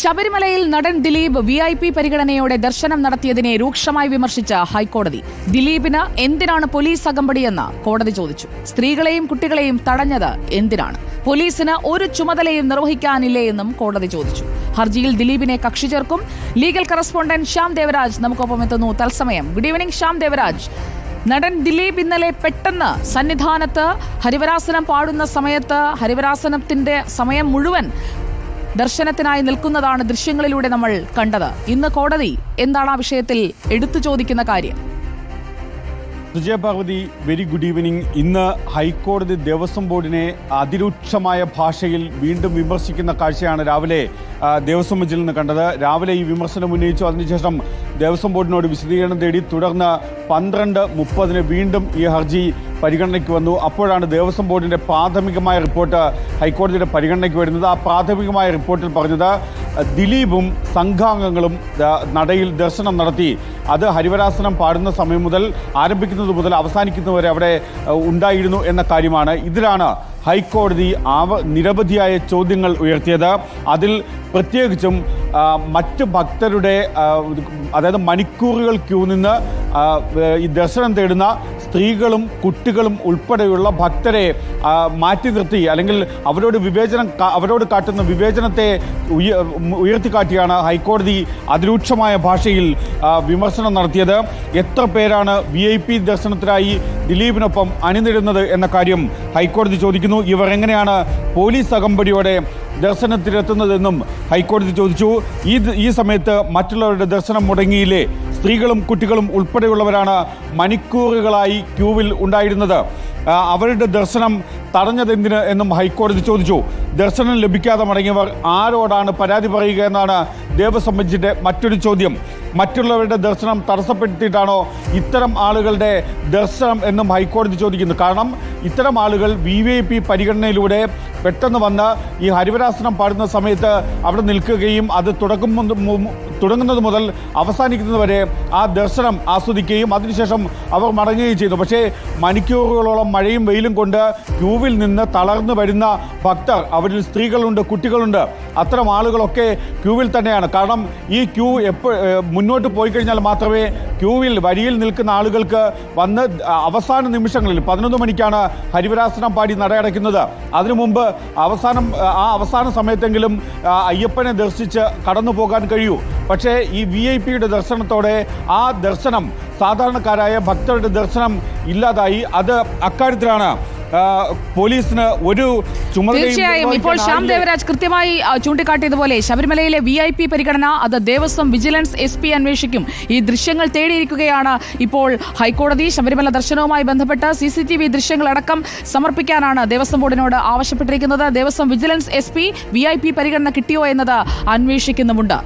ശബരിമലയിൽ നടൻ Dileep V I P പരിഗണനയോടെ ദർശനം നടത്തിയതിനെ രൂക്ഷമായി വിമർശിച്ച ഹൈക്കോടതി. ദിലീപിന് എന്തിനാണ് പോലീസ് അകമ്പടിയെന്ന് കോടതി ചോദിച്ചു. സ്ത്രീകളെയും കുട്ടികളെയും തടഞ്ഞത് എന്തിനാണ്? പോലീസിന് ഒരു ചുമതലയും നിർവഹിക്കാനില്ലേ എന്നും കോടതി ചോദിച്ചു. ഹർജിയിൽ ദിലീപിനെ കക്ഷി ചേർക്കും. ലീഗൽ കറസ്പോണ്ടന്റ് ശ്യാം ദേവരാജ് നമുക്കൊപ്പം എത്തുന്നു. തത്സമയം. Good evening Shyam Devaraj. നടൻ ദിലീപ് ഇന്നലെ പെട്ടെന്ന് സന്നിധാനത്ത് ഹരിവരാസനം പാടുന്ന സമയത്ത് ഹരിവരാസനത്തിന്റെ സമയം മുഴുവൻ ദർശനത്തിനായി നിൽക്കുന്നതാണ് ദൃശ്യങ്ങളിലൂടെ നമ്മൾ കണ്ടത്. ഇന്ന് കോടതി എന്താണ് ആ വിഷയത്തിൽ എടുത്തു ചോദിക്കുന്ന കാര്യം? Sujaya Parvathy very good evening ഇന്ന് ഹൈക്കോടതി ദേവസ്വം ബോർഡിനെ അതിരൂക്ഷമായ ഭാഷയിൽ വീണ്ടും വിമർശിക്കുന്ന കാഴ്ചയാണ് രാവിലെ ദേവസ്വം ബെഞ്ചിൽ നിന്ന് കണ്ടത്. രാവിലെ ഈ വിമർശനം ഉന്നയിച്ചു. അതിനുശേഷം ദേവസ്വം ബോർഡിനോട് വിശദീകരണം തേടി തുടർന്ന് പന്ത്രണ്ട് മുപ്പതിന് വീണ്ടും ഈ ഹർജി പരിഗണനയ്ക്ക് വന്നു. അപ്പോഴാണ് ദേവസ്വം ബോർഡിന്റെ പ്രാഥമികമായ റിപ്പോർട്ട് ഹൈക്കോടതിയുടെ പരിഗണനയ്ക്ക് വരുന്നത്. ആ പ്രാഥമികമായ റിപ്പോർട്ടിൽ പറഞ്ഞത് ദിലീപും സംഘാംഗങ്ങളും നടയിൽ ദർശനം നടത്തി. അത് ഹരിവരാസനം പാടുന്ന സമയം മുതൽ ആരംഭിക്കുന്നത് മുതൽ അവസാനിക്കുന്നവരെ അവിടെ ഉണ്ടായിരുന്നു എന്ന കാര്യമാണ്. ഇതിലാണ് ഹൈക്കോടതി ആവ നിരവധിയായ ചോദ്യങ്ങൾ ഉയർത്തിയത്. അതിൽ പ്രത്യേകിച്ചും മറ്റ് ഭക്തരുടെ അതായത് മണിക്കൂറുകൾ ക്യൂ നിന്ന് ഈ ദർശനം തേടുന്ന സ്ത്രീകളും കുട്ടികളും ഉൾപ്പെടെയുള്ള ഭക്തരെ മാറ്റി നിർത്തി അല്ലെങ്കിൽ അവരോട് വിവേചനം അവരോട് കാട്ടുന്ന വിവേചനത്തെ ഉയ- ഉയർത്തിക്കാട്ടിയാണ് ഹൈക്കോടതി അതിരൂക്ഷമായ ഭാഷയിൽ വിമർശനം നടത്തിയത്. എത്ര പേരാണ് വി ഐ പി ദർശനത്തിനായി ദിലീപിനൊപ്പം അണിനിരുന്നത് എന്ന കാര്യം ഹൈക്കോടതി ചോദിക്കുന്നു. ഇവർ എങ്ങനെയാണ് പോലീസ് അകമ്പടിയോടെ ദർശനത്തിലെത്തുന്നതെന്നും ഹൈക്കോടതി ചോദിച്ചു. ഈ ഈ സമയത്ത് മറ്റുള്ളവരുടെ ദർശനം മുടങ്ങിയില്ലേ? സ്ത്രീകളും കുട്ടികളും ഉൾപ്പെടെയുള്ളവരാണ് മണിക്കൂറുകളായി ക്യൂവിൽ ഉണ്ടായിരുന്നത്. അവരുടെ ദർശനം തടഞ്ഞതെന്തിന് എന്നും ഹൈക്കോടതി ചോദിച്ചു. ദർശനം ലഭിക്കാതെ മടങ്ങിയവർ ആരോടാണ് പരാതി പറയുക എന്നാണ് ദേവസ്വം ബെഞ്ചിന്റെ മറ്റൊരു ചോദ്യം. മറ്റുള്ളവരുടെ ദർശനം തടസ്സപ്പെടുത്തിയിട്ടാണോ ഇത്തരം ആളുകളുടെ ദർശനം എന്നും ഹൈക്കോടതി ചോദിക്കുന്നു. കാരണം ഇത്തരം ആളുകൾ വി വി ഐ പി പരിഗണനയിലൂടെ പെട്ടെന്ന് വന്ന് ഈ ഹരിവരാസനം പാടുന്ന സമയത്ത് അവിടെ നിൽക്കുകയും അത് തുടക്കം തുടങ്ങുന്നത് മുതൽ അവസാനിക്കുന്നത് വരെ ആ ദർശനം ആസ്വദിക്കുകയും അതിനുശേഷം അവർ മടങ്ങുകയും ചെയ്തു. പക്ഷേ മണിക്കൂറുകളോളം മഴയും വെയിലും കൊണ്ട് ക്യൂവിൽ നിന്ന് തളർന്നു വരുന്ന ഭക്തർ അവരിൽ സ്ത്രീകളുണ്ട് കുട്ടികളുണ്ട്. അത്തരം ആളുകളൊക്കെ ക്യൂവിൽ തന്നെയാണ്. കാരണം ഈ ക്യൂ എപ്പോ മുന്നോട്ട് പോയി കഴിഞ്ഞാൽ മാത്രമേ ക്യൂവിൽ വരിയിൽ നിൽക്കുന്ന ആളുകൾക്ക് വന്ന് അവസാന നിമിഷങ്ങളിൽ പതിനൊന്ന് മണിക്കാണ് ഹരിവരാസനം പാടി നടയടയ്ക്കുന്നത്. അതിനു മുമ്പ് അവസാനം ആ അവസാന സമയത്തെങ്കിലും അയ്യപ്പനെ ദർശിച്ച് കടന്നു പോകാൻ കഴിയൂ. പക്ഷേ ഈ വി ഐ പിയുടെ ദർശനത്തോടെ ആ ദർശനം സാധാരണക്കാരായ ഭക്തരുടെ ദർശനം ഇല്ലാതായി. അത് അക്കാര്യത്തിലാണ് പോലീസിന് ഒരു തീർച്ചയായും. ഇപ്പോൾ ശ്യാം? ദേവരാജ് കൃത്യമായി ചൂണ്ടിക്കാട്ടിയതുപോലെ ശബരിമലയിലെ വി ഐ പി പരിഗണന അത് ദേവസ്വം വിജിലൻസ് എസ് പി അന്വേഷിക്കും. ഈ ദൃശ്യങ്ങൾ തേടിയിരിക്കുകയാണ് ഇപ്പോൾ ഹൈക്കോടതി. ശബരിമല ദർശനവുമായി ബന്ധപ്പെട്ട് സി സി ടി വി ദൃശ്യങ്ങളടക്കം സമർപ്പിക്കാനാണ് ദേവസ്വം ബോർഡിനോട് ആവശ്യപ്പെട്ടിരിക്കുന്നത്. Devaswom vigilance S P V I P പരിഗണന കിട്ടിയോ എന്നത് അന്വേഷിക്കുന്നുമുണ്ട്.